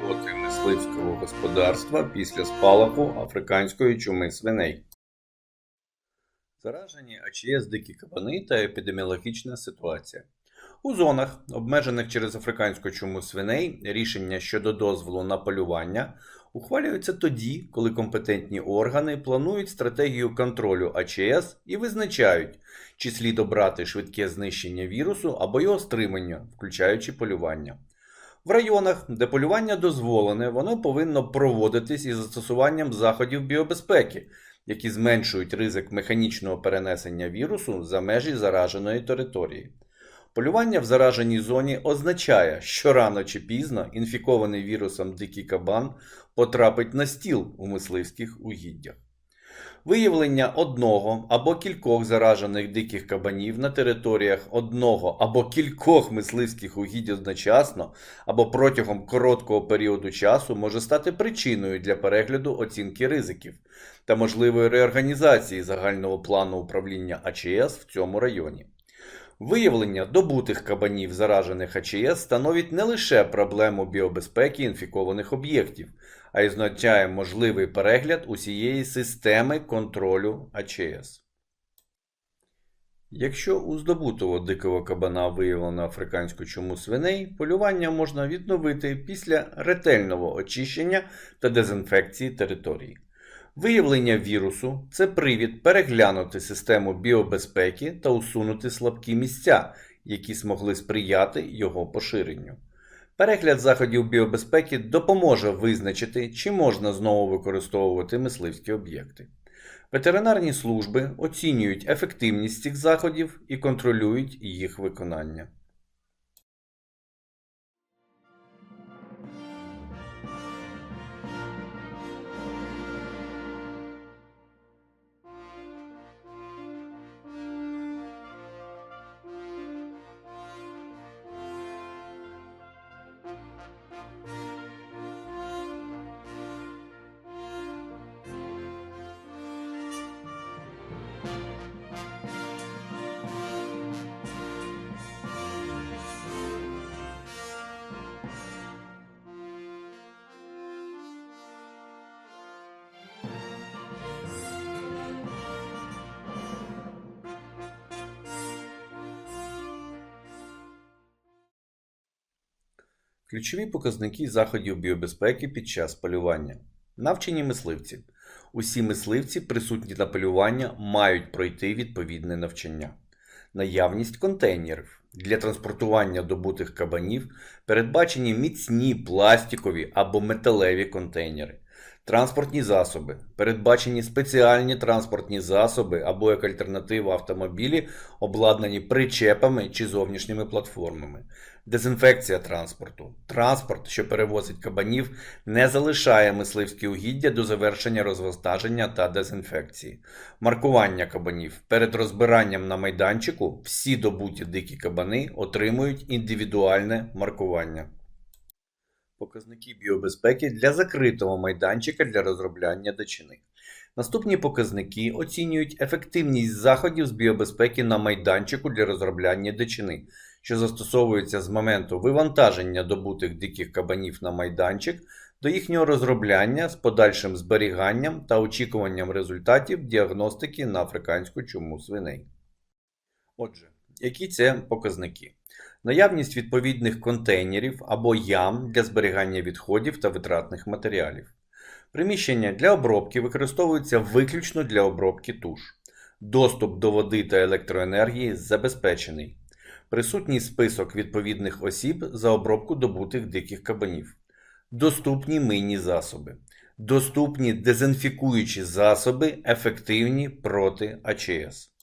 роботи мисливського господарства після спалаху африканської чуми свиней. Заражені АЧС дикі кабани та епідеміологічна ситуація. У зонах, обмежених через африканську чуму свиней, рішення щодо дозволу на полювання ухвалюються тоді, коли компетентні органи планують стратегію контролю АЧС і визначають, чи слід обрати швидке знищення вірусу або його стримання, включаючи полювання. В районах, де полювання дозволене, воно повинно проводитись із застосуванням заходів біобезпеки, які зменшують ризик механічного перенесення вірусу за межі зараженої території. Полювання в зараженій зоні означає, що рано чи пізно інфікований вірусом дикий кабан потрапить на стіл у мисливських угіддях. Виявлення одного або кількох заражених диких кабанів на територіях одного або кількох мисливських угідь одночасно або протягом короткого періоду часу може стати причиною для перегляду оцінки ризиків та можливої реорганізації загального плану управління АЧС в цьому районі. Виявлення добутих кабанів заражених АЧС становить не лише проблему біобезпеки інфікованих об'єктів, а й означає можливий перегляд усієї системи контролю АЧС. Якщо у здобутого дикого кабана виявлено африканську чуму свиней, полювання можна відновити після ретельного очищення та дезінфекції території. Виявлення вірусу це привід переглянути систему біобезпеки та усунути слабкі місця, які змогли сприяти його поширенню. Перегляд заходів біобезпеки допоможе визначити, чи можна знову використовувати мисливські об'єкти. Ветеринарні служби оцінюють ефективність цих заходів і контролюють їх виконання. Ключові показники заходів біобезпеки під час полювання. Навчені мисливці. Усі мисливці, присутні на полювання, мають пройти відповідне навчання. Наявність контейнерів. Для транспортування добутих кабанів передбачені міцні пластикові або металеві контейнери. Транспортні засоби. Передбачені спеціальні транспортні засоби або як альтернатива автомобілі, обладнані причепами чи зовнішніми платформами. Дезінфекція транспорту. Транспорт, що перевозить кабанів, не залишає мисливські угіддя до завершення розвантаження та дезінфекції. Маркування кабанів. Перед розбиранням на майданчику всі добуті дикі кабани отримують індивідуальне маркування. Показники біобезпеки для закритого майданчика для розробляння дичини. Наступні показники оцінюють ефективність заходів з біобезпеки на майданчику для розробляння дичини, що застосовуються з моменту вивантаження добутих диких кабанів на майданчик до їхнього розробляння з подальшим зберіганням та очікуванням результатів діагностики на африканську чуму свиней. Отже, які це показники? Наявність відповідних контейнерів або ям для зберігання відходів та витратних матеріалів. Приміщення для обробки використовуються виключно для обробки туш. Доступ до води та електроенергії забезпечений. Присутній список відповідних осіб за обробку добутих диких кабанів. Доступні мийні засоби. Доступні дезінфікуючі засоби, ефективні проти АЧС.